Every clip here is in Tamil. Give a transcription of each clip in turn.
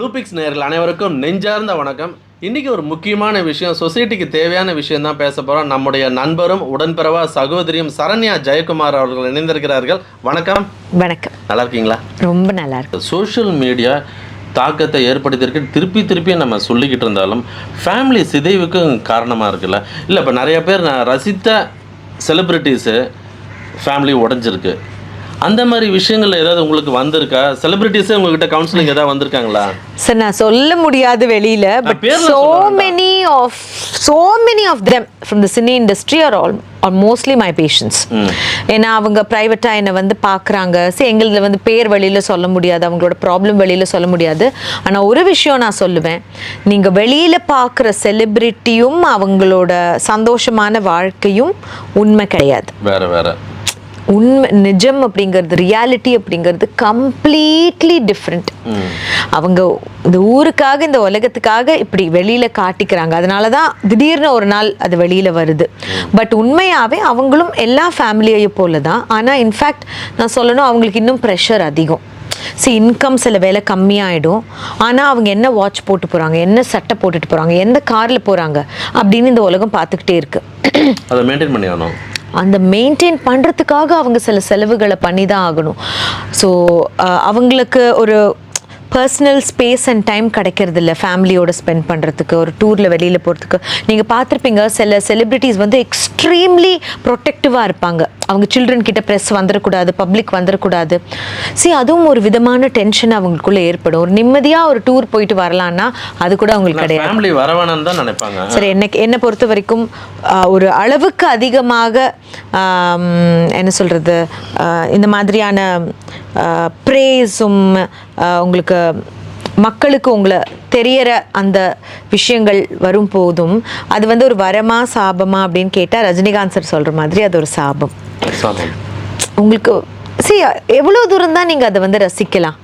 ப்ளூ பிக்ஸ் நேயர்கள் அனைவருக்கும் நெஞ்சார்ந்த வணக்கம். இன்னைக்கு ஒரு முக்கியமான விஷயம் சொசைட்டிக்கு தேவையான விஷயம் தான் பேச போகிறோம் நம்முடைய நண்பரும் உடன்பிறவா சகோதரியும் சரண்யா ஜெயக்குமார் அவர்கள் இணைந்திருக்கிறார்கள். வணக்கம். வணக்கம். நல்லா இருக்கீங்களா? ரொம்ப நல்லா இருக்கு. சோஷியல் மீடியா தாக்கத்தை ஏற்படுத்தியிருக்கு. திருப்பி திருப்பி நம்ம சொல்லிக்கிட்டு இருந்தாலும் ஃபேமிலி சிதைவுக்கும் காரணமாக இருக்குல்ல. இல்லை இப்போ நிறைய பேர் நான் ரசித்த செலிப்ரிட்டிஸு ஃபேமிலி உடஞ்சிருக்கு. அந்த மாதிரி விஷயங்கள் ஏதாவது உங்களுக்கு வந்திருக்கா? செலிப்ரிட்டிஸே உங்ககிட்ட கவுன்சிலிங் ஏதாவது வந்திருக்காங்களா? சார் நான் சொல்ல முடியாது வெளியில but so. Many of so many of them from the cine industry are all are mostly my. Patients ஏன்னா அவங்க ப்ரைவேட்டாக என்னை வந்து பார்க்குறாங்க. சரி எங்களது வந்து பேர் வெளியில் சொல்ல முடியாது அவங்களோட ப்ராப்ளம் வெளியில் சொல்ல முடியாது. ஆனால் ஒரு விஷயம் நான் சொல்லுவேன். நீங்கள் வெளியில் பார்க்குற செலிப்ரிட்டியும் அவங்களோட சந்தோஷமான வாழ்க்கையும் உண்மை கிடையாது. வேற வேற. உண்மை நிஜம் அப்படிங்கிறது ரியாலிட்டி அப்படிங்கிறது கம்ப்ளீட்லி டிஃப்ரெண்ட் அவங்க இந்த ஊருக்காக இந்த உலகத்துக்காக இப்படி வெளியில காட்டிக்கிறாங்க. அதனால தான் திடீர்னு ஒரு நாள் அது வெளியில வருது. பட் உண்மையாகவே அவங்களும் எல்லா ஃபேமிலியையும் போல தான் ஆனால் இன்ஃபேக்ட் நான் சொல்லணும் அவங்களுக்கு இன்னும் ப்ரெஷர் அதிகம். சி இன்கம் சில வேலை கம்மியாயிடும். ஆனால் அவங்க என்ன வாட்ச் போட்டு போகிறாங்க என்ன சட்டை போட்டுட்டு போகிறாங்க எந்த காரில் போகிறாங்க அப்படின்னு இந்த உலகம் பார்த்துக்கிட்டே இருக்கு. அதை மெயின்டைன் பண்ணி அந்த மெயின்டைன் பண்ணுறதுக்காக அவங்க சில செலவுகளை பண்ணி தான் ஆகணும் ஸோ அவங்களுக்கு ஒரு பர்சனல் ஸ்பேஸ் அண்ட் டைம் கிடைக்கிறது இல்லை ஃபேமிலியோட ஸ்பெண்ட் பண்ணுறதுக்கு ஒரு டூரில் வெளியில் போகிறதுக்கு நீங்கள் பார்த்துருப்பீங்க சில செலிப்ரிட்டிஸ் வந்து எக்ஸ்ட்ரீம்லி ப்ரொடெக்டிவாக இருப்பாங்க. அவங்க சில்ட்ரன் கிட்ட ப்ரெஸ் வந்துடக்கூடாது பப்ளிக் வந்துடக்கூடாது see அதுவும் ஒரு விதமான டென்ஷன் அவங்களுக்குள்ள ஏற்படும். ஒரு நிம்மதியாக ஒரு டூர் போயிட்டு வரலான்னா அது கூட அவங்களுக்கு கிடையாது. நினைப்பாங்க. சரி என்னை என்னை பொறுத்த வரைக்கும் ஒரு அளவுக்கு அதிகமாக என்ன சொல்கிறது இந்த மாதிரியான ப்ரேஸும் உங்களுக்கு மக்களுக்கு உங்களை தெரியற அந்த விஷயங்கள் வரும் போதும். அது வந்து ஒரு வரமா சாபமா அப்படின்னு கேட்டால் ரஜினிகாந்த் சார் சொல்கிற மாதிரி அது ஒரு சாபம். சாபம். உங்களுக்கு சி எவ்வளோ தூரம் தான் நீங்கள் அதை வந்து ரசிக்கலாம்.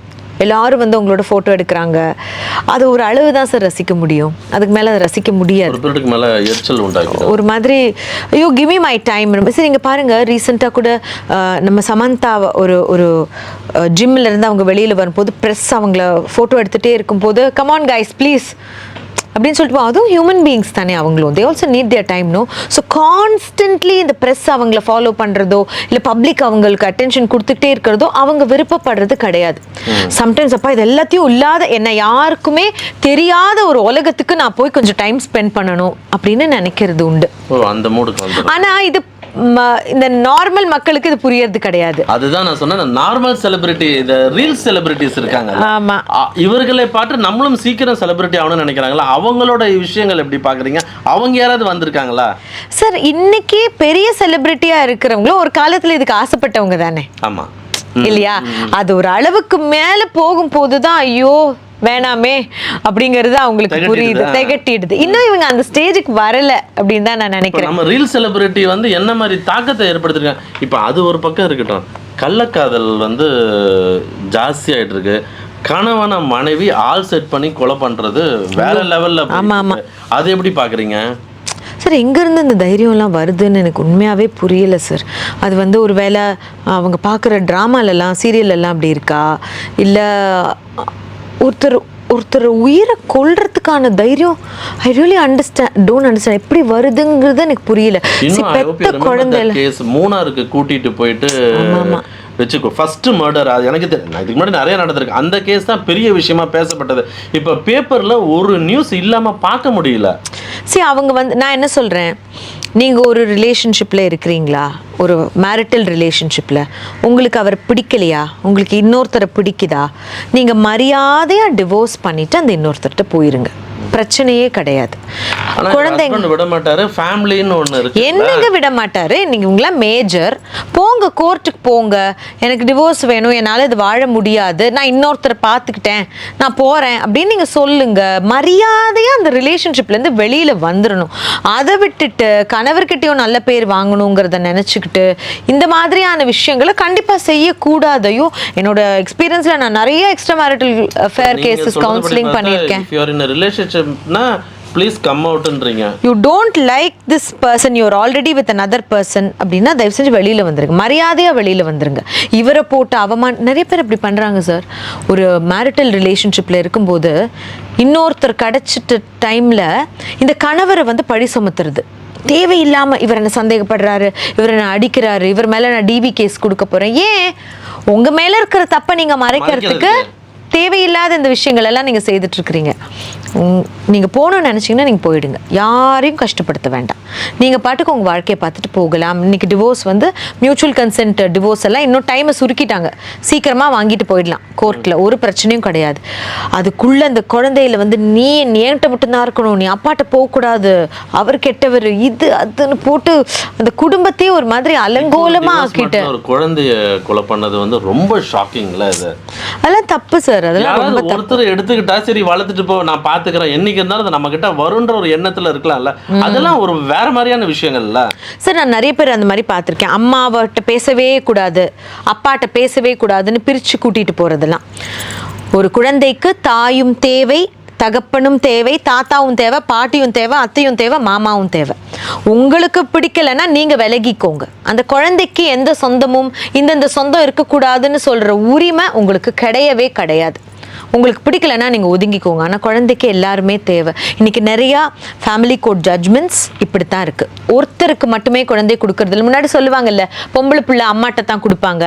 எல்லாரும் வந்து உங்களோட ஃபோட்டோ எடுக்கிறாங்க. அது ஒரு அளவு தான் சார் ரசிக்க முடியும். அதுக்கு மேலே அதை ரசிக்க முடியாது. ஒரு மாதிரி ஐயோ கிவ் மீ மை டைம் சரி இங்கே பாருங்க ரீசெண்டாக கூட நம்ம சமந்தா ஒரு ஒரு ஜிம்மில் இருந்து அவங்க வெளியில் வரும்போது ப்ரெஸ் அவங்கள ஃபோட்டோ எடுத்துகிட்டே இருக்கும்போது கமான் கைஸ் ப்ளீஸ் அப்படின்னு சொல்லிட்டு அதுவும் ஹியூமன் பீயிங்ஸ் தானே அவங்களும். They also need their time no so constantly இந்த ப்ரெஸ் அவங்கள ஃபாலோ பண்ணுறதோ இல்லை பப்ளிக் அவங்களுக்கு அட்டென்ஷன் கொடுத்துக்கிட்டே இருக்கிறதோ அவங்க விருப்பப்படுறது கிடையாது. சம்டைம்ஸ் அப்பா இது எல்லாத்தையும் இல்லாத என்ன யாருக்குமே தெரியாத ஒரு உலகத்துக்கு நான் போய் கொஞ்சம் டைம் ஸ்பெண்ட் பண்ணணும் அப்படின்னு நினைக்கிறது உண்டு. ஓ அந்த மூடுக்கு வந்துடும் ஆனா இது இந்த நார்மல் மக்களுக்கு இது புரியறது கிடையாது. அதுதான் நான் சொன்னேன் நார்மல் செலிபிரிட்டி இந்த ரீல் செலிபிரிட்டிஸ் இருக்காங்க ஆமா. இவர்களை பார்த்து நம்மளும் சீக்கிரம் செலிபிரிட்டி ஆகணும்னு நினைக்கிறாங்களா? அவங்களோட விஷயங்கள் எப்படி பாக்குறீங்க அவங்க யாராவது வந்திருக்காங்களா? சார் இன்னைக்கு பெரிய செலிபிரிட்டியா இருக்கிறவங்களும் ஒரு காலத்துல இதுக்கு ஆசைப்பட்டவங்க தானே? ஆமா. இல்லையா? அது ஒரு அளவுக்கு மேல போகும்போது தான் ஐயோ வேணாமே அப்படிங்கிறது அவங்களுக்கு புரியுது திகட்டிடுதா? இன்னும் இவங்க அந்த ஸ்டேஜுக்கு வரல அப்படின்னு தான் நான் நினைக்கிறேன். நம்ம ரீல் செலிபிரிட்டி வந்து என்ன மாதிரி தாக்கத்தை ஏற்படுத்திருக்காங்க இப்போ அது ஒரு பக்கம் இருக்கட்டும். கள்ளக்காதல் வந்து ஜாஸ்தி ஆயிட்டு இருக்கு கணவன மனைவி ஆள் செட் பண்ணி கொலை பண்றது வேற லெவல்ல ஆமா, ஆமா. அது எப்படி பாக்குறீங்க? சார் எங்கேருந்து இந்த தைரியம்லாம் வருதுன்னு எனக்கு உண்மையாகவே புரியல சார் அது வந்து ஒரு வேளை அவங்க பார்க்குற ட்ராமாலெல்லாம் சீரியல்லலாம் அப்படி இருக்கா? இல்லை ஒருத்தர் ஒருத்தர் உயிரை கொல்றதுக்கான தைரியம் I really understand don't understand எப்படி வருதுங்கிறது எனக்கு புரியல. பெத்த குழந்தை மூணாருக்கு கூட்டிட்டு போயிட்டு வச்சுக்கோ. ஃபர்ஸ்ட் மர்டர் அது எனக்கு தெரியும் இதுக்கு முன்னாடி நிறைய நடந்திருக்கு. அந்த கேஸ் தான் பெரிய விஷயமா பேசப்பட்டது. இப்போ பேப்பர்ல ஒரு நியூஸ் இல்லாம பார்க்க முடியல. சரி அவங்க வந்து நான் என்ன சொல்கிறேன் நீங்கள் ஒரு ரிலேஷன்ஷிப்பில் இருக்கிறீங்களா? ஒரு மேரிட்டல் ரிலேஷன்ஷிப்பில் உங்களுக்கு அவர் பிடிக்கலையா? உங்களுக்கு இன்னொருத்தரை பிடிக்குதா? நீங்கள் மரியாதையாக டிவோர்ஸ் பண்ணிவிட்டு அந்த இன்னொருத்தர்கிட்ட போயிருங்க. பிரச்சனையே கிடையாது. குழந்தைங்க விட மாட்டாரு ஃபேமிலின்னு ஒண்ணு இருக்கு. என்னங்க விட மாட்டாரு நீங்க உங்களாம் மேஜர் போங்க கோர்ட்டுக்கு போங்க. எனக்கு டிவோர்ஸ் வேணும் என்னால் இது வாழ முடியாது. நான் இன்னொருத்தரை பார்த்துக்கிட்டேன். நான் போறேன். அப்படின்னு நீங்க சொல்லுங்க. மரியாதையா அந்த ரிலேஷன்ஷிப்ல இருந்து வெளியில வந்துடணும் அதை விட்டுட்டு கணவர்கிட்டயும் நல்ல பேர் வாங்கணுங்கிறத நினைச்சுக்கிட்டு இந்த மாதிரியான விஷயங்களை கண்டிப்பா செய்யக்கூடாதையும் என்னோட எக்ஸ்பீரியன்ஸ்ல நான் நிறைய extra marital affair cases counselling பண்ணியிருக்கேன். ரிலேஷன்ஷிப்னா please come அவுட்ன்றீங்க you don't like this person you're already with another person அப்படின்னா தயவு செஞ்சு வெளியில் வந்துருங்க. மரியாதையாக வெளியில் வந்துருங்க. இவரை போட்டு அவமான் நிறைய பேர் அப்படி பண்ணுறாங்க சார் ஒரு மேரிட்டல் ரிலேஷன்ஷிப்பில் இருக்கும்போது இன்னொருத்தர் கிடச்சிட்ட டைமில் இந்த கணவரை வந்து பழி சுமத்துறது. தேவையில்லாமல் இவர் என்ன சந்தேகப்படுறாரு இவர் என்ன அடிக்கிறாரு இவர் மேலே நான் டிவி கேஸ் கொடுக்க போகிறேன் ஏன்? உங்கள் மேலே இருக்கிற தப்பை நீங்கள் மறைக்கிறதுக்கு. தேவையில்லாத இந்த விஷயங்கள் எல்லாம் நீங்கள் செய்துட்டு இருக்கிறீங்க நீங்கள் போகணும்னு நினச்சிங்கன்னா நீங்கள் போயிடுங்க. யாரையும் கஷ்டப்படுத்த வேண்டாம். நீங்கள் பாட்டுக்கு உங்கள் வாழ்க்கையை பார்த்துட்டு போகலாம். இன்னைக்கு டிவோர்ஸ் வந்து மியூச்சுவல் கன்சென்ட் டிவோர்ஸ் எல்லாம் இன்னும் டைமை சுருக்கிட்டாங்க. சீக்கிரமாக வாங்கிட்டு போயிடலாம். கோர்ட்டில் ஒரு பிரச்சனையும் கிடையாது. அதுக்குள்ளே அந்த குழந்தையில வந்து நீ என்கிட்ட மட்டும்தான் இருக்கணும். நீ அப்பாட்ட போகக்கூடாது. அவர் கெட்டவர் இது அதுன்னு போட்டு அந்த குடும்பத்தையே ஒரு மாதிரி அலங்கோலமாக ஆக்கிட்டு. ஒரு குழந்தைய கொலை பண்ணது வந்து ரொம்ப ஷாக்கிங்ல அதெல்லாம் தப்பு சார் அதெல்லாம் ரொம்ப யாராவது ஒருத்தர் எடுத்துக்கிட்டா சரி வளர்த்துட்டு போ நான் பாத்துக்கிறேன். என்னைக்கு இருந்தாலும் அது நம்ம கிட்ட வரும்ன்ற ஒரு எண்ணத்துல இருக்கலாம்ல. அதெல்லாம் ஒரு வேற மாதிரியான விஷயங்கள்ல. சார் நான் நிறைய பேர் அந்த மாதிரி பார்த்துருக்கேன். அம்மாவட்ட பேசவே கூடாது அப்பாட்ட பேசவே கூடாதுன்னு பிரித்து கூட்டிகிட்டு போகிறதெல்லாம் ஒரு குழந்தைக்கு தாயும் தேவை தகப்பனும் தேவை தாத்தாவும் தேவை பாட்டியும் தேவை அத்தையும் தேவை மாமாவும் தேவை. உங்களுக்கு பிடிக்கலைன்னா நீங்கள் விலகிக்கோங்க. அந்த குழந்தைக்கு எந்த சொந்தமும் இந்தந்த சொந்தம் இருக்கக்கூடாதுன்னு சொல்கிற உரிமை உங்களுக்கு கிடையவே கிடையாது. உங்களுக்கு பிடிக்கலன்னா நீங்கள் ஒதுங்கிக்கோங்க. ஆனால் குழந்தைக்கு எல்லாருமே தேவை. இன்னைக்கு நிறையா ஃபேமிலி கோட் ஜட்ஜ்மெண்ட்ஸ் இப்படி தான் இருக்குது ஒருத்தருக்கு மட்டுமே குழந்தை கொடுக்கறதுல முன்னாடி சொல்லுவாங்கல்ல பொம்பளை பிள்ளை அம்மாட்ட தான் கொடுப்பாங்க.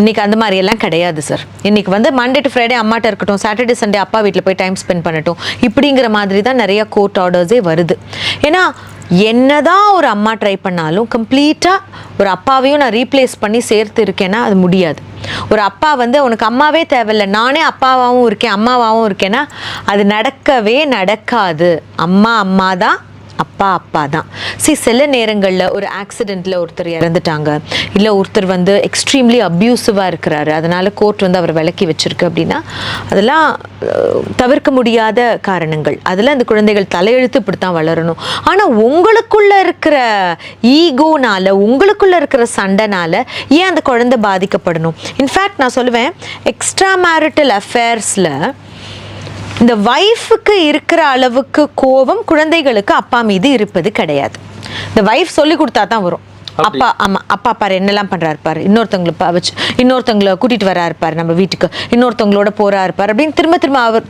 இன்றைக்கி இன்னைக்கு அந்த மாதிரி எல்லாம் கிடையாது சார் இன்னைக்கு வந்து மண்டே டு ஃப்ரைடே அம்மாட்ட இருக்கட்டும் சாட்டர்டே சண்டே அப்பா வீட்டில் போய் டைம் ஸ்பெண்ட் பண்ணட்டும். இப்படிங்கிற மாதிரி தான் நிறைய கோர்ட் ஆர்டர்ஸே வருது. ஏன்னா என்னதான் ஒரு அம்மா ட்ரை பண்ணாலும் கம்ப்ளீட்டாக ஒரு அப்பாவையும் நான் ரீப்ளேஸ் பண்ணி சேர்த்து இருக்கேன்னா அது முடியாது. ஒரு அப்பா வந்து உனக்கு அம்மாவே தேவையில்ல நானே அப்பாவாகவும் இருக்கேன் அம்மாவாகவும் இருக்கேன்னா அது நடக்கவே நடக்காது. அம்மா அம்மா தான் அப்பா அப்பா தான். சி சில நேரங்களில் ஒரு ஆக்சிடெண்ட்டில் ஒருத்தர் இறந்துட்டாங்க. இல்லை ஒருத்தர் வந்து எக்ஸ்ட்ரீம்லி அப்யூசிவாக இருக்கிறாரு. அதனால் கோர்ட் வந்து அவர் விலக்கி வச்சுருக்கு அப்படின்னா அதெல்லாம் தவிர்க்க முடியாத காரணங்கள். அதில் அந்த குழந்தைகள் தலையெழுத்து இப்படி தான் வளரணும். ஆனால் உங்களுக்குள்ள இருக்கிற ஈகோனால் உங்களுக்குள்ள இருக்கிற சண்டைனால் ஏன் அந்த குழந்தை பாதிக்கப்படணும்? இன்ஃபேக்ட் நான் சொல்லுவேன் எக்ஸ்ட்ரா மேரிட்டல் அஃபேர்ஸில் இந்த வைஃபுக்கு இருக்கிற அளவுக்கு கோபம் குழந்தைகளுக்கு அப்பா மீது இருப்பது கிடையாது. இந்த வைஃப் சொல்லி கொடுத்தா தான் வரும். அப்பா ஆமா அப்பா பாரு என்னெல்லாம் பண்றாரு பாரு. இன்னொருத்தவங்களை வச்சு இன்னொருத்தவங்களை கூட்டிட்டு வராரு பாரு நம்ம வீட்டுக்கு. இன்னொருத்தவங்களோட போறாரு பாரு அப்படின்னு திரும்ப திரும்ப அவர்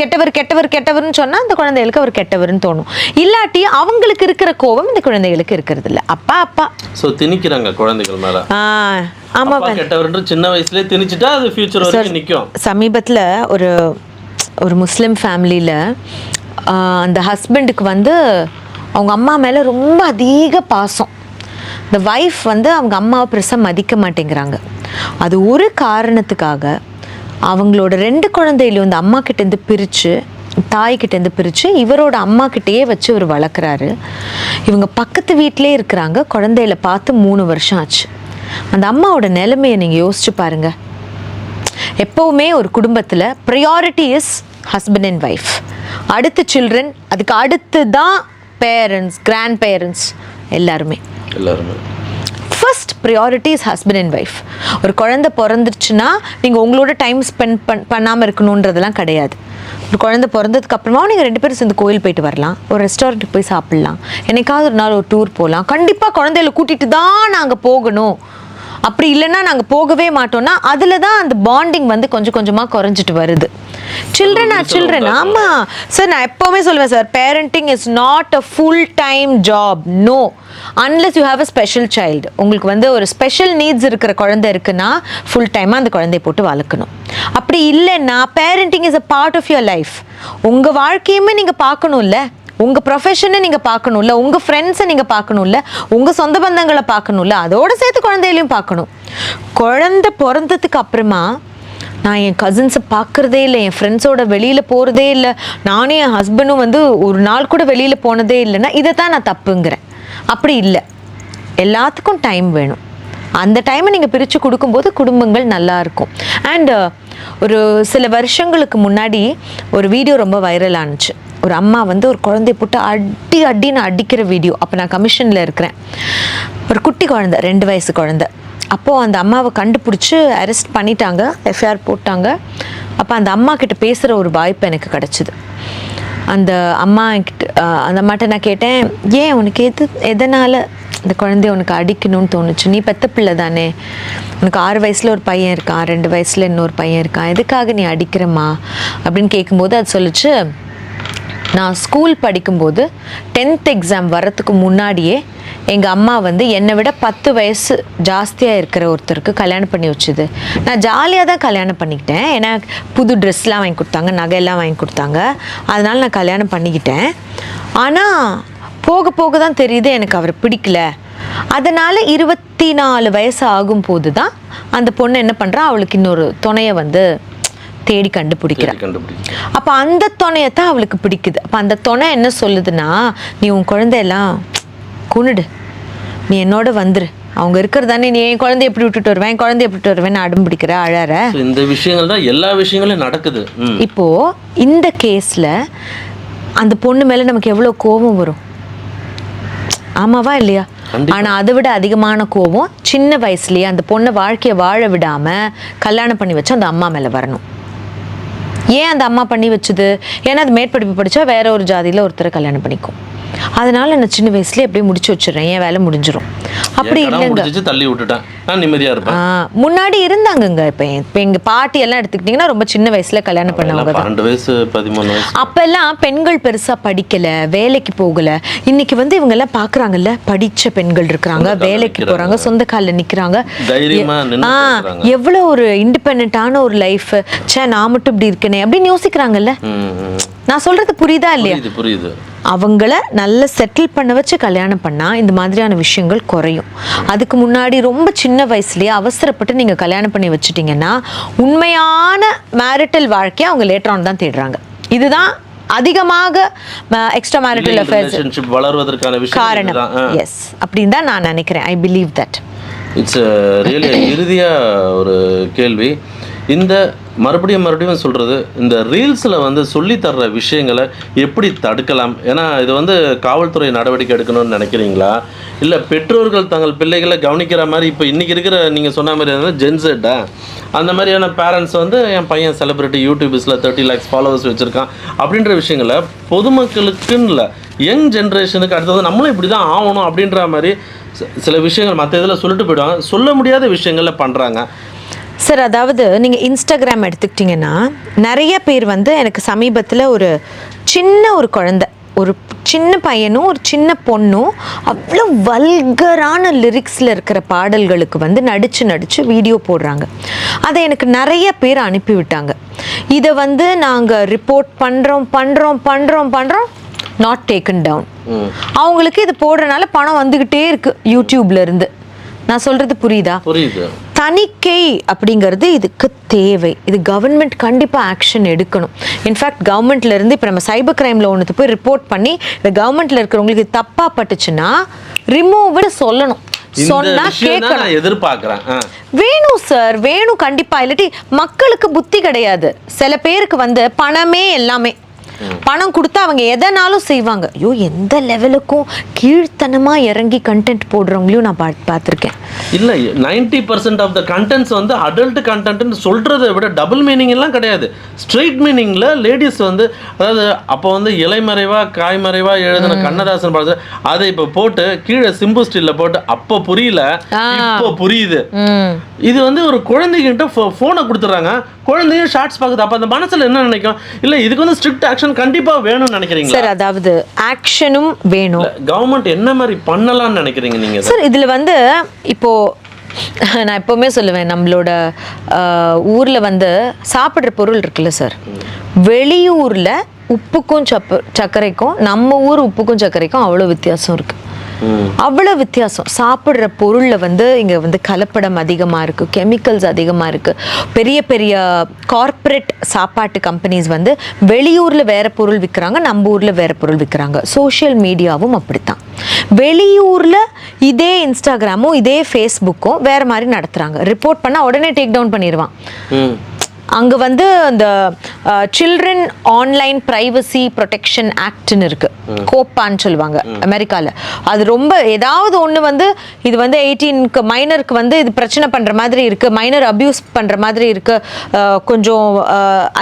கெட்டவர் கெட்டவர் கெட்டவர்னு சொன்னா அந்த குழந்தைகளுக்கு அவர் கெட்டவர்னு தோணும். இல்லாட்டி அவங்களுக்கு இருக்கிற கோபம் இந்த குழந்தைகளுக்கு இருக்கிறது இல்ல. அப்பா அப்பா. சோ திணிக்கிறாங்க குழந்தைகள் மேல. ஆ ஆமா அப்பா கெட்டவர்ன்ற சின்ன வயசுலயே திணிச்சிட்டா அது ஃபியூச்சர் வரைக்கும் நிக்கும். சமீபத்தில் ஒரு ஒரு முஸ்லீம் ஃபேமிலியில் அந்த ஹஸ்பண்டுக்கு வந்து அவங்க அம்மா மேலே ரொம்ப அதிக பாசம். இந்த ஒய்ஃப் வந்து அவங்க அம்மாவை பெருசாக மதிக்க மாட்டேங்கிறாங்க. அது ஒரு காரணத்துக்காக அவங்களோட ரெண்டு குழந்தையிலும் இந்த அம்மா கிட்டேருந்து பிரித்து தாய்கிட்டேருந்து பிரித்து இவரோட அம்மா கிட்டேயே வச்சு இவர் வளர்க்குறாரு இவங்க பக்கத்து வீட்டிலே இருக்கிறாங்க. குழந்தையில பார்த்து மூணு வருஷம் ஆச்சு. அந்த அம்மாவோட நிலைமையை நீங்கள் யோசிச்சு பாருங்கள் எப்போவுமே ஒரு குடும்பத்தில் priority is husband and wife அடுத்து சில்ட்ரன் அதுக்கு அடுத்து தான் பேரண்ட்ஸ் கிராண்ட் பேரண்ட்ஸ் எல்லாருமே. எல்லாருமே. First priority is husband and wife ஒரு குழந்தை பிறந்துருச்சுன்னா நீங்கள் உங்களோட டைம் ஸ்பெண்ட் பண் பண்ணாமல் இருக்கணுன்றதெல்லாம் கிடையாது. ஒரு குழந்தை பிறந்ததுக்கு அப்புறமா நீங்கள் ரெண்டு பேரும் சேர்ந்து கோயில் போயிட்டு வரலாம். ஒரு ரெஸ்டாரண்ட்டுக்கு போய் சாப்பிட்லாம். என்னைக்காவது ஒரு நாள் ஒரு டூர் போகலாம் கண்டிப்பாக குழந்தையில கூட்டிகிட்டு தான் நாங்கள் போகணும். அப்படி இல்லைன்னா நாங்கள் போகவே மாட்டோம்னா அதில் தான் அந்த பாண்டிங் வந்து கொஞ்சம் கொஞ்சமாக குறைஞ்சிட்டு வருது. சில்ட்ரன் ஆர் சில்ட்ரன் ஆமாம் சார் நான் எப்போவுமே சொல்லுவேன் sir parenting is not a full time job no unless you have a special child உங்களுக்கு வந்து ஒரு ஸ்பெஷல் நீட்ஸ் இருக்கிற குழந்தை இருக்குன்னா ஃபுல் டைமாக அந்த குழந்தைய போட்டு வளர்க்கணும். அப்படி இல்லைன்னா parenting is a part of your life உங்கள் வாழ்க்கையுமே நீங்கள் பார்க்கணும்ல? உங்கள் ப்ரொஃபஷனை நீங்கள் பார்க்கணும்ல உங்கள் ஃப்ரெண்ட்ஸை நீங்கள் பார்க்கணும்ல உங்கள் சொந்த பந்தங்களை பார்க்கணும்ல அதோட சேர்த்து குழந்தைகளையும் பார்க்கணும். குழந்தை பிறந்ததுக்கு அப்புறமா நான் என் கசின்ஸை பார்க்குறதே இல்லை என் ஃப்ரெண்ட்ஸோட வெளியில் போகிறதே இல்லை. நானும் என் ஹஸ்பண்டும் வந்து ஒரு நாள் கூட வெளியில் போனதே இல்லைன்னா இதை தான் நான் தப்புங்கிறேன். அப்படி இல்லை. எல்லாத்துக்கும் டைம் வேணும். அந்த டைமை நீங்கள் பிரித்து கொடுக்கும்போது குடும்பங்கள் நல்லா இருக்கும். ஒரு சில வருஷங்களுக்கு முன்னாடி ஒரு வீடியோ ரொம்ப வைரல் ஆனுச்சு. ஒரு அம்மா வந்து ஒரு குழந்தைய போட்டு அடி அடி நான் அடிக்கிற வீடியோ அப்போ நான் கமிஷனில் இருக்கிறேன். ஒரு குட்டி குழந்தை ரெண்டு வயசு குழந்தை. அப்போது அந்த அம்மாவை கண்டுபிடிச்சி அரெஸ்ட் பண்ணிட்டாங்க எஃப்ஐஆர் போட்டாங்க. அப்போ அந்த அம்மா கிட்ட பேசுகிற ஒரு வாய்ப்பு எனக்கு கிடச்சிது. அந்த அம்மா கிட்ட அந்த அம்மாட்ட நான் கேட்டேன் ஏன் உனக்கு எது எதனால் இந்த குழந்தைய உனக்கு அடிக்கணும்னு தோணுச்சு? நீ பெத்த பிள்ளை தானே. உனக்கு ஆறு வயசில் ஒரு பையன் இருக்கான் ரெண்டு வயசில் இன்னொரு பையன் இருக்கான். எதுக்காக நீ அடிக்கிறம்மா? அப்படின்னு கேட்கும்போது அது சொல்லிச்சு நான் ஸ்கூல் படிக்கும்போது டென்த் எக்ஸாம் வர்றதுக்கு முன்னாடியே எங்கள் அம்மா வந்து என்னை விட பத்து வயசு ஜாஸ்தியாக இருக்கிற ஒருத்தருக்கு கல்யாணம் பண்ணி வச்சுது. நான் ஜாலியாக தான் கல்யாணம் பண்ணிக்கிட்டேன். ஏன்னா புது ட்ரெஸ்லாம் வாங்கி கொடுத்தாங்க நகையெல்லாம் வாங்கி கொடுத்தாங்க. அதனால் நான் கல்யாணம் பண்ணிக்கிட்டேன். ஆனால் போக போக தான் தெரியுது எனக்கு அவரை பிடிக்கல. அதனால் இருபத்தி நாலு வயசு ஆகும்போது தான் அந்த பொண்ணு என்ன பண்ணுறா அவளுக்கு இன்னொரு துணையை வந்து தேடி கண்டுபிடிக்கிறா. தேடி கண்டுபிடிக்கும் அப்போ அந்த துணையை தான் அவளுக்கு பிடிக்குது. அப்போ அந்த துணை என்ன சொல்லுதுன்னா நீ உன் குழந்தையெல்லாம் கொன்னுடு நீ என்னோட வந்துரு. அவங்க இருக்கிறதானே நீ என் குழந்தைய எப்படி விட்டுட்டு வருவேன் என் குழந்தைய எப்படி வருவேன் அடம் பிடிக்கிற அழற. இந்த விஷயங்கள் தான் எல்லா விஷயங்களும் நடக்குது. இப்போ இந்த கேஸ்ல அந்த பொண்ணு மேல நமக்கு எவ்வளவு கோபம் வரும்? ஆமாவா இல்லையா. ஆனா அதை விட அதிகமான கோபம் சின்ன வயசுலயே அந்த பொண்ணை வாழ்க்கையை வாழ விடாம கல்யாணம் பண்ணி வச்சு அந்த அம்மா மேல வரணும். ஏன் அந்த அம்மா பண்ணி வச்சுது? ஏன்னா அது மேற்படிப்பு படித்தா வேற ஒரு ஜாதியில் ஒருத்தரை கல்யாணம் பண்ணிக்கும். அதனால் நான் சின்ன வயசுலேயே அப்படியே முடிச்சு வச்சிடுறேன். என் வேலை முடிஞ்சிடும் அப்படி இல்லைங்க. தள்ளி விட்டுட்டேன். நான் நிம்மதியா இருப்பேன். முன்னாடி இருந்தாங்கங்க. இப்போ இப்போ எங்க பாட்டி எல்லாம் எடுத்துக்கிட்டிங்கன்னா ரொம்ப சின்ன வயசுல கல்யாணம் பண்ணவங்க பன்னெண்டு வயசு பதிமூணு வயசு. அப்பெல்லாம் பெண்கள் பெருசா படிக்கல வேலைக்கு போகல. இன்னைக்கு வந்து இவங்க எல்லாம் பாக்குறாங்கல்ல படிச்ச பெண்கள் இருக்கிறாங்க வேலைக்கு. போறாங்க சொந்த கால்ல நிக்கிறாங்க. எவ்வளவு ஒரு இண்டிபெண்டான ஒரு லைஃப் ச்சே நான் மட்டும் இப்படி இருக்கேனே அப்படின்னு யோசிக்கிறாங்கல்ல. நான் சொல்றது புரியுதா இல்லையா? புரியுது அவங்கள நல்ல செட்டில் பண்ண வச்சு கல்யாணம் பண்ணா இந்த மாதிரியான விஷயங்கள் குறையும். அதுக்கு முன்னாடி ரொம்ப சின்ன வயசுலயே அவசரப்பட்டு நீங்க கல்யாணம் பண்ணி வச்சுட்டீங்கன்னா உண்மையான மேரிட்டல் வாழ்க்கையை அவங்க லேட்டர் தான் தேடுறாங்க. இதுதான் அதிகமாக எக்ஸ்ட்ரா மேரிட்டல் அஃபேர்ஸ் வளர்வதற்கான விஷயம் காரணம். எஸ் அப்படின்னு தான் நான் நினைக்கிறேன். I believe that it's really இறுதியாக ஒரு கேள்வி. இந்த மறுபடியும் மறுபடியும் சொல்கிறது இந்த ரீல்ஸில் வந்து சொல்லித் தர்ற விஷயங்களை எப்படி தடுக்கலாம்? ஏன்னா இது வந்து காவல்துறை நடவடிக்கை எடுக்கணும்னு நினைக்கிறீங்களா? இல்லை பெற்றோர்கள் தங்கள் பிள்ளைகளை கவனிக்கிற மாதிரி இப்போ இன்றைக்கி இருக்கிற நீங்கள் சொன்ன மாதிரி வந்து ஜென்செட்டா அந்த மாதிரியான பேரண்ட்ஸ் வந்து என் பையன் செலிப்ரிட்டி யூடியூப்ஸில் தேர்ட்டி லேக்ஸ் ஃபாலோவர்ஸ் வச்சுருக்கான். அப்படின்ற விஷயங்களை பொதுமக்களுக்குன்னு இல்லை யங் ஜென்ரேஷனுக்கு அடுத்தது நம்மளும் இப்படி தான் ஆகணும் அப்படின்ற மாதிரி சில விஷயங்கள் மற்ற இதில் சொல்லிட்டு போயிடுவாங்க. சொல்ல முடியாத விஷயங்களில் பண்ணுறாங்க சார் அதாவது நீங்கள் இன்ஸ்டாகிராம் எடுத்துக்கிட்டிங்கன்னா நிறைய பேர் வந்து எனக்கு சமீபத்தில் ஒரு சின்ன ஒரு குழந்தை ஒரு சின்ன பையனும் ஒரு சின்ன பொண்ணும் அவ்வளோ வல்கரான லிரிக்ஸில் இருக்கிற பாடல்களுக்கு வந்து நடித்து நடித்து வீடியோ போடுறாங்க. அதை எனக்கு நிறைய பேர் அனுப்பி விட்டாங்க இதை வந்து நாங்கள் ரிப்போர்ட் பண்ணுறோம் பண்ணுறோம் பண்ணுறோம் பண்ணுறோம் நாட் டேக்கன் டவுன் அவங்களுக்கு இது போடுறனால பணம் வந்துக்கிட்டே இருக்கு யூடியூப்ல இருந்து. நான் சொல்றது புரியுதா? புரியுது. தணிக்கை அப்படிங்கிறது இதுக்கு தேவை. இது கவர்மெண்ட் கண்டிப்பாக ஆக்ஷன் எடுக்கணும். இன்ஃபேக்ட் கவர்மெண்ட்ல இருந்து இப்போ நம்ம சைபர் கிரைமில் ஒன்று போய் ரிப்போர்ட் பண்ணி இந்த கவர்மெண்ட்ல இருக்கிறவங்களுக்கு தப்பாக பட்டுச்சுன்னா ரிமூவ்னு சொல்லணும். சொன்னா கேட்கணும். எதிர்பார்க்குறேன். வேணும் சார் வேணும் கண்டிப்பா. இல்லாட்டி மக்களுக்கு புத்தி கிடையாது. சில பேருக்கு வந்து பணமே எல்லாமே. பணம் கொடுத்தா அவங்க எதனாலும் செய்வாங்க. ஐயோ எந்த லெவலுக்கும் கீழ்த்தனமா இறங்கி கண்டென்ட் போடுறவங்களையும் நான் பார்த்து பார்த்துருக்கேன். இல்லை ninety percent of the contents வந்து அடல்ட் கண்டென்ட்னு சொல்கிறத விட டபுள் மீனிங் எல்லாம் கிடையாது. ஸ்ட்ரெயிட் மீனிங்கில் லேடிஸ் வந்து அதாவது அப்போ வந்து இலைமறைவா காய்மறைவா எழுதின கண்ணதாசன் பாடத்தை அதை இப்போ போட்டு கீழே சிம்பு ஸ்டில்ல போட்டு அப்போ புரியல இப்போ புரியுது. இது வந்து ஒரு குழந்தைகிட்ட ஃபோனை கொடுத்துட்றாங்க குழந்தையும் ஷார்ட்ஸ் பார்க்குது அப்போ அந்த மனசில் என்ன நினைக்கும்? இல்லை இதுக்கு வந்து ஸ்ட்ரிக்ட் ஆக்ஷன் கண்டிப்பாக வேணும்னு நினைக்கிறீங்களா? சார் அதாவது ஆக்ஷனும் வேணும். கவர்மெண்ட் என்ன மாதிரி பண்ணலாம்னு நினைக்கிறீங்க நீங்கள் சார்? இதில் வந்து இப்போ நான் எப்போவுமே சொல்லுவேன் நம்மளோட ஊர்ல வந்து சாப்பிட்ற பொருள் இருக்குல்ல சார். வெளியூர்ல உப்புக்கும் சப்பு சர்க்கரைக்கும் நம்ம ஊர் உப்புக்கும் சர்க்கரைக்கும் அவ்வளோ வித்தியாசம் இருக்கு. ம் அவ்வளோ வித்தியாசம். சாப்பிட்ற பொருளில் வந்து இங்கே வந்து கலப்படம் அதிகமாக இருக்குது கெமிக்கல்ஸ் அதிகமாக இருக்குது பெரிய பெரிய கார்ப்பரேட் சாப்பாட்டு கம்பெனிஸ் வந்து வெளியூரில் வேறு பொருள் விற்கிறாங்க நம்ம ஊரில் வேறு பொருள் விற்கிறாங்க சோஷியல் மீடியாவும் அப்படித்தான். வெளியூரில் இதே இன்ஸ்டாகிராமும் இதே ஃபேஸ்புக்கும் வேறு மாதிரி நடத்துகிறாங்க ரிப்போர்ட் பண்ணால் உடனே டேக் டவுன் பண்ணிடுவான். அங்கே வந்து அந்த சில்ட்ரன் ஆன்லைன் ப்ரைவசி ப்ரொடெக்ஷன் ஆக்ட்னு இருக்கு. கோப்பான்னு சொல்லுவாங்க அமெரிக்காவில் அது ரொம்ப ஏதாவது ஒன்று வந்து இது வந்து எயிட்டீனுக்கு மைனருக்கு வந்து இது பிரச்சனை பண்ணுற மாதிரி இருக்கு. மைனர் அபியூஸ் பண்ணுற மாதிரி இருக்கு. அஹ், கொஞ்சம்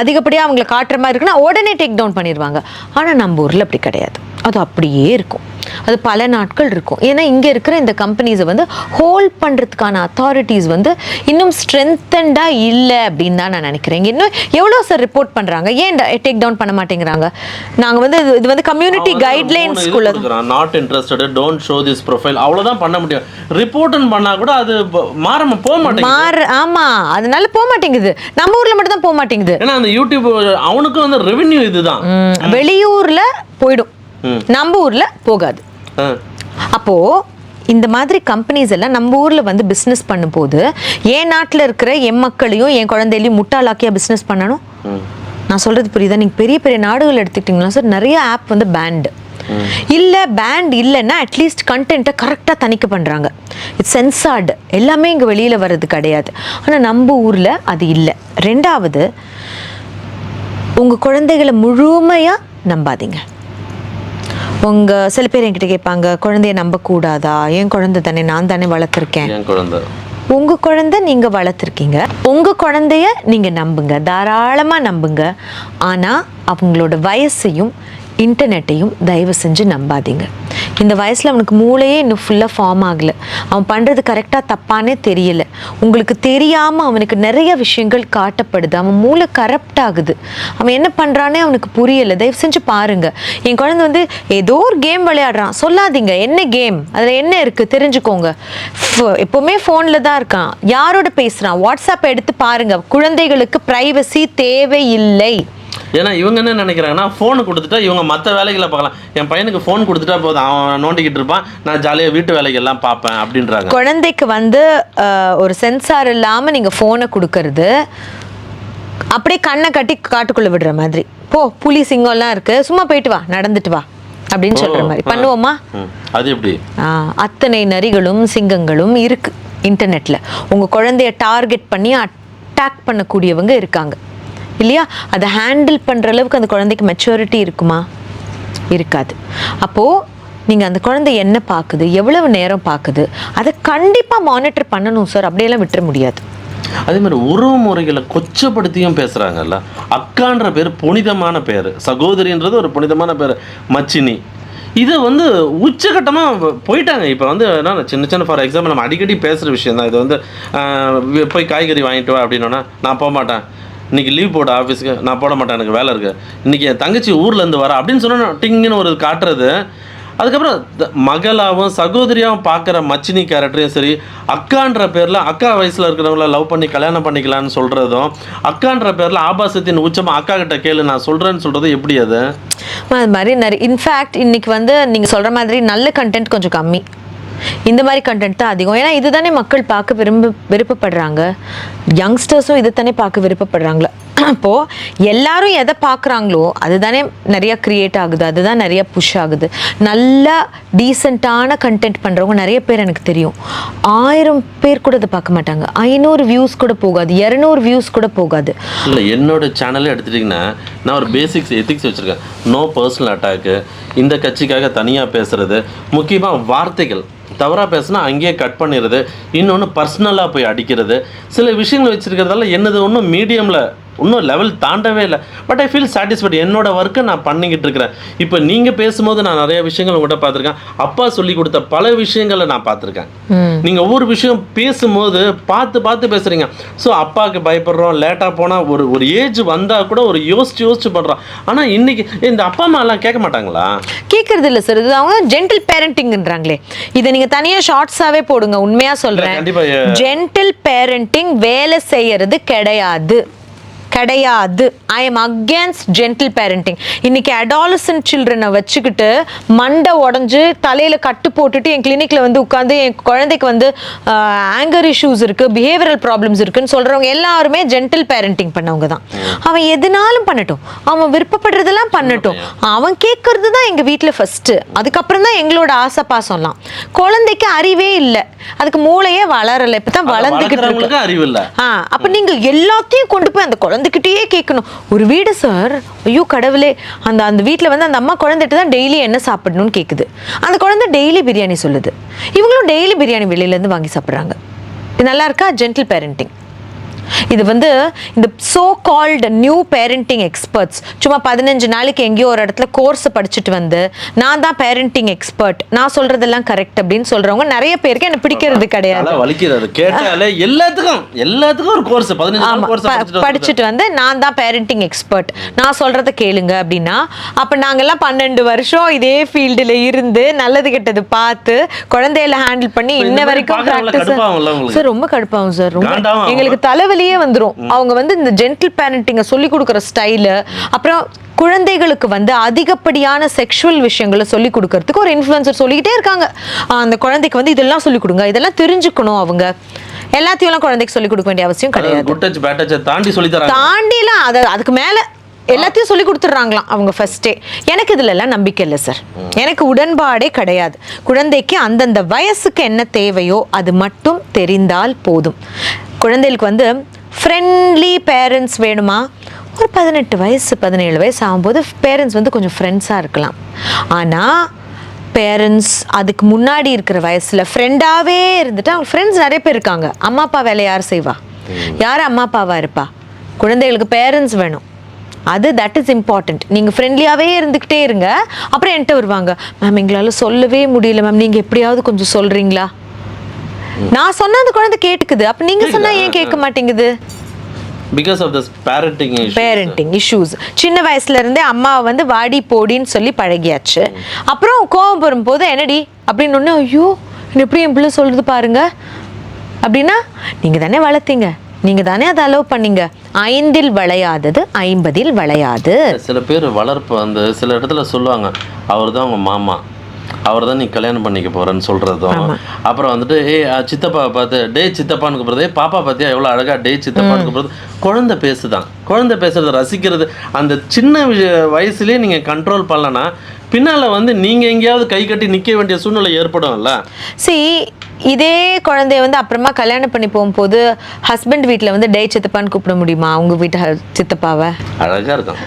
அதிகப்படியாக அவங்கள காட்டுற மாதிரி இருக்குன்னா உடனே டேக் டவுன் பண்ணிடுவாங்க ஆனால் நம்ம ஊரில் அப்படி கிடையாது. அது அப்படியே இருக்கும். அது பல நாட்கள் இருக்கும். ஏன்னா இங்கே இருக்கிற இந்த கம்பெனிஸை வந்து ஹோல்ட் பண்ணுறதுக்கான அத்தாரிட்டிஸ் வந்து இன்னும் ஸ்ட்ரென்தண்டாக இல்லை அப்படின்னு தான் நான் நினைக்கிறேன். இன்னும் எவ்வளோ சார் ரிப்போர்ட் பண்ணுறாங்க ஏன் டேக் டவுன் பண்ண மாட்டேங்கிறாங்க? நாங்கள் வந்து இது- வந்து community கைட்லைன்ஸ்குள்ள not interested don't show this profile அவ்வளவுதான் பண்ண முடியும். ரிப்போர்ட்னு பண்ணா கூட அது மாறாம போக மாட்டேங்குது. மாறு ஆமா. அதனால போக மாட்டேங்குது. நம்ம ஊர்ல மட்டும் தான் போக மாட்டேங்குது. ஏன்னா அந்த யூடியூப் அவனுக்கும் வந்து ரெவென்யூ இதுதான். வெளியூர்ல போயிடும். நம்ம ஊர்ல போகாது. ஆ. அப்போ இந்த மாதிரி கம்பெனிஸ் எல்லாம் நம்ம ஊர்ல வந்து பிஸ்னஸ் பண்ணும்போது என் நாட்டில் இருக்கிற என் மக்களையும் என் குழந்தையிலையும் முட்டாளாக்கியா பிஸ்னஸ் பண்ணணும். நான் சொல்றது புரியுதா? நீங்க பெரிய பெரிய நாடுகள் எடுத்துக்கிட்டீங்கன்னா சார் நிறைய ஆப் வந்து பேண்டு இல்ல பேண்ட் இல்லைன்னா அட்லீஸ்ட் கண்டென்ட்டை கரெக்டாக தணிக்கை பண்றாங்க. இட்ஸ் சென்சார்டு எல்லாமே இங்க வெளியில வர்றது கிடையாது. ஆனா நம்ம ஊர்ல அது இல்லை. ரெண்டாவது உங்க குழந்தைகளை முழுமையா நம்பாதீங்க. உங்க சில பேர் என்கிட்ட கேட்பாங்க குழந்தைய நம்பக்கூடாதா? என் குழந்தை தானே? நான் தானே வளர்த்துருக்கேன். என் குழந்தை? உங்க குழந்தை நீங்க வளர்த்துருக்கீங்க. உங்க குழந்தைய நீங்க நம்புங்க. தாராளமா நம்புங்க. ஆனா அவங்களோட வயசையும் இன்டர்நெட்டையும் தயவு செஞ்சு நம்பாதீங்க. இந்த வயசில் அவனுக்கு மூளையே இன்னும் ஃபுல்லாக ஃபார்ம் ஆகலை. அவன் பண்ணுறது கரெக்டாக தப்பானே தெரியல. உங்களுக்கு தெரியாமல் அவனுக்கு நிறைய விஷயங்கள் காட்டப்படுது. அவன் மூளை கரப்ட் ஆகுது. அவன் என்ன பண்ணுறானே அவனுக்கு புரியலை. தயவு செஞ்சு பாருங்க. என் குழந்தை வந்து ஏதோ ஒரு கேம் விளையாடுறான். சொல்லாதீங்க. என்ன கேம் அதில் என்ன இருக்குது தெரிஞ்சுக்கோங்க. எப்போவுமே ஃபோனில் தான் இருக்கான். யாரோட பேசுகிறான் வாட்ஸ்அப் எடுத்து பாருங்க. குழந்தைகளுக்கு ப்ரைவசி தேவையில்லை. ஏன்னா இவங்க என்ன நினைக்கிறாங்கன்னா ஃபோனு கொடுத்துட்டா இவங்க மற்ற வேலைகளை பார்க்கலாம். என் பையனுக்கு ஃபோன் கொடுத்துட்டா போதும் அவன் நோண்டிக்கிட்டு இருப்பான். நான் ஜாலியாக வீட்டு வேலைகள்லாம் பார்ப்பேன் அப்படின்றாங்க. குழந்தைக்கு வந்து ஒரு சென்சார் இல்லாம நீங்க ஃபோனை கொடுக்கறது அப்படியே கண்ணை கட்டி காட்டுக்குள்ள விடுற மாதிரி. போ புலி சிங்கம்லாம் இருக்கு. சும்மா போயிட்டு வா நடந்துட்டு வா அப்படின்னு சொல்ற மாதிரி. பண்ணுவோமா. அது எப்படி? அத்தனை நரிகளும் சிங்கங்களும் இருக்கு இன்டர்நெட்ல உங்க குழந்தைய டார்கெட் பண்ணி அட்டாக் பண்ணக்கூடியவங்க இருக்காங்க. இல்லையா? அதை ஹேண்டில் பண்ணுற அளவுக்கு அந்த குழந்தைக்கு மெச்சூரிட்டி இருக்குமா? இருக்காது. அப்போது நீங்கள் அந்த குழந்தை என்ன பார்க்குது எவ்வளவு நேரம் பார்க்குது அதை கண்டிப்பாக மானிட்டர் பண்ணணும் சார் அப்படியெல்லாம் விட்டுற முடியாது. அதே மாதிரி உறவு முறைகளை கொச்சப்படுத்தியும் பேசுகிறாங்கல்ல அக்கான்ற பேர் புனிதமான பேர். சகோதரின்றது ஒரு புனிதமான பேர். மச்சினி. இதை வந்து உச்சகட்டமாக போயிட்டாங்க. இப்போ வந்து என்ன சின்ன சின்ன ஃபார் எக்ஸாம்பிள் நம்ம அடிக்கடி பேசுகிற விஷயம் தான். இது வந்து போய் காய்கறி வாங்கிட்டு வா அப்படின்னோன்னா நான் போக மாட்டேன் இன்னைக்கு லீவ் போட ஆஃபீஸுக்கு நான் போட மாட்டேன் எனக்கு வேலை இருக்குது இன்னைக்கு என் தங்கச்சி ஊர்லேருந்து வர அப்படின்னு சொன்னால் டிங்குன்னு ஒரு காட்டுறது. அதுக்கப்புறம் த- மகளாவும் பார்க்குற மச்சினி கேரக்டரையும் சரி அக்கான்ற பேரில் அக்கா வயசில் இருக்கிறவங்கள லவ் பண்ணி கல்யாணம் பண்ணிக்கலாம்னு சொல்கிறதும் அக்கான்ற பேரில் ஆபாசத்தின் உச்சமாக அக்கா கிட்ட கேளு நான் சொல்கிறேன்னு சொல்கிறது எப்படி அது? அது மாதிரி நிறைய இன்ஃபேக்ட் இன்றைக்கி வந்து நீங்கள் சொல்கிற மாதிரி நல்ல கண்டென்ட் கொஞ்சம் கம்மி. இந்த மாதிரி கண்டென்ட் தான் அதிகம். ஏன்னா இதுதானே மக்கள் பார்க்க விரும்ப விருப்பப்படுறாங்க. யங்ஸ்டர்ஸும் இதைத்தானே பார்க்க விருப்பப்படுறாங்களா? அப்போது எல்லாரும் எதை பார்க்குறாங்களோ அதுதானே நிறைய க்ரியேட் ஆகுது அதுதான் நிறைய புஷ் ஆகுது. நல்ல டீசெண்டான கண்டென்ட் பண்ணுறவங்க நிறைய பேர் எனக்கு தெரியும். ஆயிரம் பேர் கூட அதை பார்க்க மாட்டாங்க. ஐநூறு வியூஸ் கூட போகாது இரநூறு வியூஸ் கூட போகாது. இல்லை என்னோட சேனலே எடுத்துட்டிங்கன்னா நான் ஒரு பேசிக்ஸ் எத்திக்ஸ் வச்சுருக்கேன். நோ பர்சனல் அட்டாக்கு இந்த கட்சிக்காக தனியாக பேசுறது முக்கியமாக வார்த்தைகள். தவறாக பேசுனா அங்கேயே கட் பண்ணிடுறது இன்னொன்று பர்சனலாக போய் அடிக்கிறது. சில விஷயங்கள் வச்சுருக்கிறதால என்னது ஒன்றும் மீடியமில் இன்னும் லெவல் தாண்டவே இல்லை. பட் ஐ ஃபீல் சாட்டிஸ்ஃபைட் என்னோட ஒர்க்கை நான் பண்ணிக்கிட்டு இருக்கிறேன். இப்போ நீங்கள் பேசும்போது நான் நிறைய விஷயங்கள் உங்கள்கிட்ட பார்த்துருக்கேன். அப்பா சொல்லி கொடுத்த பல விஷயங்களை நான் பார்த்துருக்கேன். நீங்கள் ஒவ்வொரு விஷயம் பேசும்போது பார்த்து பார்த்து பேசுகிறீங்க ஸோ அப்பாவுக்கு பயப்படுறோம் லேட்டாக போனால் ஒரு ஒரு ஏஜ் வந்தால் கூட ஒரு யோசிச்சு யோசிச்சு பண்ணுறோம் ஆனால் இன்னைக்கு இந்த அப்பா அம்மா எல்லாம் கேட்க மாட்டாங்களா? கேட்கறது இல்ல சார் இது அவங்க ஜென்டில் பேரண்டிங்ன்றாங்களே இதை நீங்க தனியா ஷார்ட்ஸாவே போடுங்க. உண்மையா சொல்றேன். கண்டிப்பா, ஏ- ஜென்டில் பேரண்டிங் வேலை செய்யறது கிடையாது. கிடையாது. I am against gentle parenting இன்னைக்கு அடாலசன்ட் சில்ட்ரனை வச்சுக்கிட்டு மண்டை உடஞ்சு தலையில கட்டு போட்டுட்டு என் கிளினிக்ல வந்து உட்காந்து என் குழந்தைக்கு வந்து ஆங்கர் இஷ்யூஸ் இருக்கு பிஹேவியரல் ப்ராப்ளம்ஸ் இருக்குன்னு சொல்றவங்க எல்லாருமே ஜென்டில் பேரண்டிங் பண்ணவங்க தான். அவன் எதுனாலும் பண்ணட்டும். அவன் விருப்பப்படுறதெல்லாம் பண்ணட்டும். அவன் கேட்கறது தான் எங்க வீட்ல ஃபர்ஸ்ட் அதுக்கப்புறம் தான் எங்களோட ஆசை பாசம்லாம் குழந்தைக்கு அறிவே இல்லை. அதுக்கு மூளையே வளரல. இப்பதான் வளர்ந்துகிட்டு இருக்கு. வளர்க்குறவங்களுக்கு அறிவு இல்ல. ஆ அப்ப நீங்க எல்லாத்தையும் கொண்டு போய் அந்த வந்துக்கிட்டே கேட்கணும். ஒரு வீடு சார் ஐயோ கடவுளே. அந்த அந்த வீட்டில் வந்து அந்த அம்மா குழந்தைட்டு தான் டெய்லி என்ன சாப்பிடணும்னு கேட்குது அந்த குழந்தை டெய்லி பிரியாணி சொல்லுது. இவங்களும் டெய்லி பிரியாணி வெளியிலேருந்து வாங்கி சாப்பிட்றாங்க. இது நல்லா இருக்கா? ஜென்டில் பேரண்டிங் இது வந்து இந்த so called new parenting experts சும்மா பதினஞ்சு நாளைக்கு எங்கேயோ ஒரு இடத்துல கோர்ஸ் படிச்சுட்டு வந்து நான் தான் பேரண்டிங் எக்ஸ்பர்ட் நான் சொல்றதெல்லாம் கரெக்ட் அப்படின்னு சொல்றவங்க நிறைய பேருக்கு எனக்கு பிடிக்கிறது கிடையாது. அது கேட்டாலே எல்லாத்துக்கும் எல்லாத்துக்கும் ஒரு கோர்ஸ் பதினஞ்சு படிச்சுட்டு வந்து நான் தான் பேரண்டிங் எக்ஸ்பர்ட் நான் சொல்றத கேளுங்க அப்படின்னா அப்ப நாங்கெல்லாம் பன்னெண்டு வருஷம் இதே ஃபீல்டுல இருந்து நல்லது கெட்டது பார்த்து குழந்தையில ஹேண்டில் பண்ணி இன்ன வரைக்கும்? சார் ரொம்ப கடுப்பாகும் சார். ரொம்ப எங்களுக்கு தலைவலியே வந்துரும். அவங்க வந்து இந்த ஜென்டில் பேரண்டிங்கை சொல்லி கொடுக்குற ஸ்டைலு அப்புறம் குழந்தைகளுக்கு வந்து அதிகப்படியான செக்ஷுவல் விஷயங்களை சொல்லி கொடுக்கறதுக்கு ஒரு இன்ஃப்ளூயன்சர் சொல்லிக்கிட்டே இருக்காங்க. அந்த குழந்தைக்கு வந்து இதெல்லாம் சொல்லி கொடுங்க இதெல்லாம் தெரிஞ்சுக்கணும் அவங்க. எல்லாத்தையும் குழந்தைக்கு சொல்லி கொடுக்க வேண்டிய அவசியம் கிடையாது. தாண்டி சொல்லி தாண்டிலாம் அதை அதுக்கு மேல எல்லாத்தையும் சொல்லி கொடுத்துட்றாங்களாம் அவங்க ஃபர்ஸ்டே எனக்கு இதுல எல்லாம் நம்பிக்கை இல்லை சார் எனக்கு உடன்பாடே கிடையாது. குழந்தைக்கு அந்தந்த வயசுக்கு என்ன தேவையோ அது மட்டும் தெரிந்தால் போதும். குழந்தைகளுக்கு வந்து ஃப்ரெண்ட்லி பேரண்ட்ஸ் வேணுமா? ஒரு பதினெட்டு வயசு பதினேழு வயசு ஆகும்போது பேரண்ட்ஸ் வந்து கொஞ்சம் ஃப்ரெண்ட்ஸாக இருக்கலாம். ஆனால் பேரண்ட்ஸ் அதுக்கு முன்னாடி இருக்கிற வயசுல ஃப்ரெண்டாவே இருந்துட்டு அவங்க ஃப்ரெண்ட்ஸ் நிறைய பேர் இருக்காங்க. அம்மா அப்பா வேலை யார் செய்வா? யார் அம்மா அப்பாவா இருப்பா? குழந்தைகளுக்கு பேரண்ட்ஸ் வேணும். அது தட் இஸ் இம்பார்ட்டண்ட் நீங்கள் ஃப்ரெண்ட்லியாகவே இருந்துக்கிட்டே இருங்க. அப்புறம் என்கிட்ட வருவாங்க மேம் எங்களால் சொல்லவே முடியல மேம் நீங்கள் எப்படியாவது கொஞ்சம் சொல்கிறீங்களா நான் சொன்னா அந்த குழந்தை கேட்டுக்குது. அப்போ நீங்கள் சொன்னால் ஏன் கேட்க மாட்டேங்குது? Because of this parenting parenting issues சின்ன வயசுல இருந்தே அம்மாவை வந்து வாடி போடின்னு சொல்லி பழகியாச்சு. அப்புறம் கோவம் வரும்போது என்னடி? அப்படின்னு ஒன்று ஐயோ எப்படி என் பிள்ளை சொல்றது பாருங்க. அப்படின்னா நீங்க தானே வளர்த்தீங்க. நீங்க தானே அதை அலோவ் பண்ணீங்க. ஐந்தில் விளையாதது ஐம்பதில் விளையாது. சில பேர் வளர்ப்பு அந்த சில இடத்துல சொல்லுவாங்க அவர் தான் உங்க மாமா. அவர் தான் நீ கல்யாணம் பண்ணிக்க போறேன்னு சொல்றதும் அப்புறம் வந்துட்டு ஏ சித்தப்பாவை பார்த்து டே சித்தப்பான்னு கூப்பிடுறது "ஏய், பாப்பா பார்த்தியா? எவ்வளோ அழகா டே சித்தப்பான்னு கூப்பிடுறது. குழந்தை பேசுதான். குழந்தை பேசுறத ரசிக்கிறது. அந்த சின்ன வயசுலயே நீங்க கண்ட்ரோல் பண்ணலன்னா பின்னால வந்து நீங்க எங்கேயாவது கை கட்டி நிக்க வேண்டிய சூழ்நிலை ஏற்படும்ல. சி இதே குழந்தைய வந்து அப்புறமா கல்யாணம் பண்ணி போகும்போது ஹஸ்பண்ட் வீட்டில் வந்து டே சித்தப்பான்னு கூப்பிட முடியுமா? அவங்க வீட்டு சித்தப்பாவை. அழகா இருக்கும்.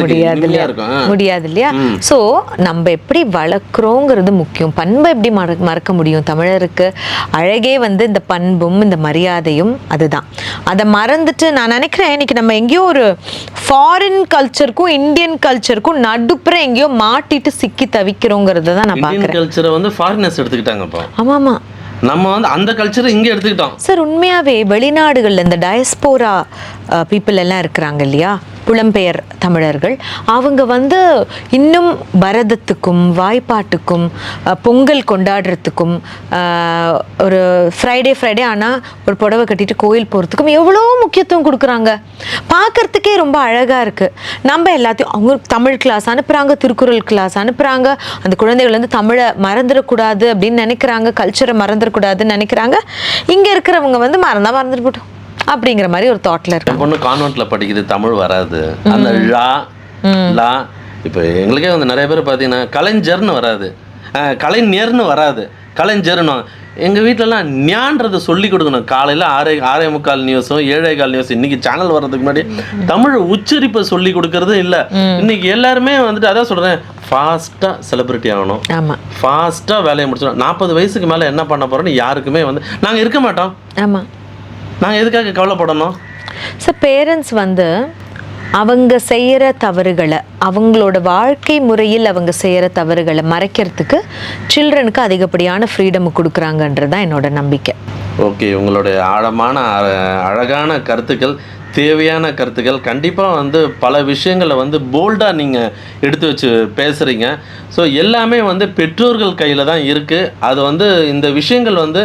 முடியாது இல்லையா. முடியாது இல்லையா? ஸோ நம்ம எப்படி வளர்க்குறோங்கிறது முக்கியம். பண்பை எப்படி மற மறக்க முடியும்? தமிழருக்கு அழகே வந்து இந்த பண்பும் இந்த மரியாதையும் அதுதான். அதை மறந்துட்டு நான் நினைக்கிறேன் இன்னைக்கு நம்ம எங்கேயோ ஒரு ஃபாரின் கல்ச்சருக்கும் இந்தியன் கல்ச்சருக்கும் நடுப்புற எங்கேயோ மாட்டிட்டு சிக்கி தவிக்கிறோங்கிறத தான் நான் பார்க்குறேன். கல்ச்சரை வந்து ஃபாரினர்ஸ் எடுத்துக்கிட்டாங்க ஆமாம் ஆமாம். நம்ம வந்து அந்த கல்ச்சரை இங்கே எடுத்துக்கிட்டோம். சார் உண்மையாகவே வெளிநாடுகளில் இந்த டயஸ்போரா பீப்புள் எல்லாம் இருக்கிறாங்க இல்லையா? புலம்பெயர் தமிழர்கள். அவங்க வந்து இன்னும் பரதத்துக்கும் வாய்ப்பாட்டுக்கும் பொங்கல் கொண்டாடுறதுக்கும் ஒரு ஃப்ரைடே ஃப்ரைடே ஆனால் ஒரு புடவை கட்டிட்டு கோயில் போகிறதுக்கும் எவ்வளோ முக்கியத்துவம் கொடுக்குறாங்க. பார்க்கறதுக்கே ரொம்ப அழகாக இருக்குது நம்ம எல்லாத்தையும் அவங்க தமிழ் கிளாஸ் அனுப்புகிறாங்க திருக்குறள் கிளாஸ் அனுப்புகிறாங்க அந்த குழந்தைகள் வந்து தமிழை மறந்துடக்கூடாது அப்படின்னு நினைக்கிறாங்க கல்ச்சரை மறந்துடக்கூடாதுன்னு நினைக்கிறாங்க. இங்கே இருக்கிறவங்க வந்து மறந்தால் மறந்துட்டு போட்டோம். அப்படிங்கிற மாதிரி ஒரு தாட்டில் இருக்காங்க. என் பொண்ணு கான்வென்ட்ல படிக்குது தமிழ் வராது. அந்த ழா லா இப்போ எங்களுக்கே வந்து நிறைய பேர் பார்த்தீங்கன்னா கலைஞர்னு வராது. கலைஞர்னு வராது. கலைஞர்னு எங்கள் வீட்டிலலாம் ஞான்றதை சொல்லி கொடுக்கணும். காலையில் ஆறே ஆறே முக்கால் நியூஸும் ஏழே கால் நியூஸ் இன்னைக்கு சேனல் வர்றதுக்கு முன்னாடி தமிழ் உச்சரிப்பை சொல்லி கொடுக்கறது இல்லை. இன்னைக்கு எல்லாருமே வந்துட்டு அதான் சொல்கிறேன் ஃபாஸ்ட்டாக செலிப்ரிட்டி ஆகணும். ஆமாம் ஃபாஸ்ட்டாக வேலையை முடிச்சிடணும். நாற்பது வயசுக்கு மேலே என்ன பண்ண போகிறோன்னு யாருக்குமே வந்து நாங்கள் இருக்க மாட்டோம். ஆமாம் நாங்கள் எதுக்காக கவலைப்படணும்? ஸோ பேரண்ட்ஸ் வந்து அவங்க செய்கிற தவறுகளை அவங்களோட வாழ்க்கை முறையில் அவங்க செய்கிற தவறுகளை மறைக்கிறதுக்கு சில்ட்ரனுக்கு அதிகப்படியான ஃப்ரீடம் கொடுக்குறாங்கன்றது தான் என்னோட நம்பிக்கை. ஓகே உங்களுடைய ஆழமான அழகான கருத்துக்கள் தேவையான கருத்துக்கள் கண்டிப்பாக வந்து பல விஷயங்களை வந்து போல்டாக நீங்கள் எடுத்து வச்சு பேசுகிறீங்க ஸோ எல்லாமே வந்து பெற்றோர்கள் கையில் தான் இருக்குது அது வந்து இந்த விஷயங்கள் வந்து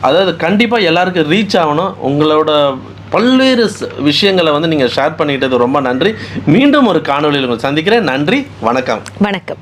அதாவது கண்டிப்பாக எல்லாருக்கும் ரீச் ஆகணும். உங்களோட பல்வேறு விஷயங்களை வந்து நீங்கள் ஷேர் பண்ணிக்கிட்டது ரொம்ப நன்றி. மீண்டும் ஒரு காணொளியில் உங்களை சந்திக்கிறேன். நன்றி வணக்கம். வணக்கம்.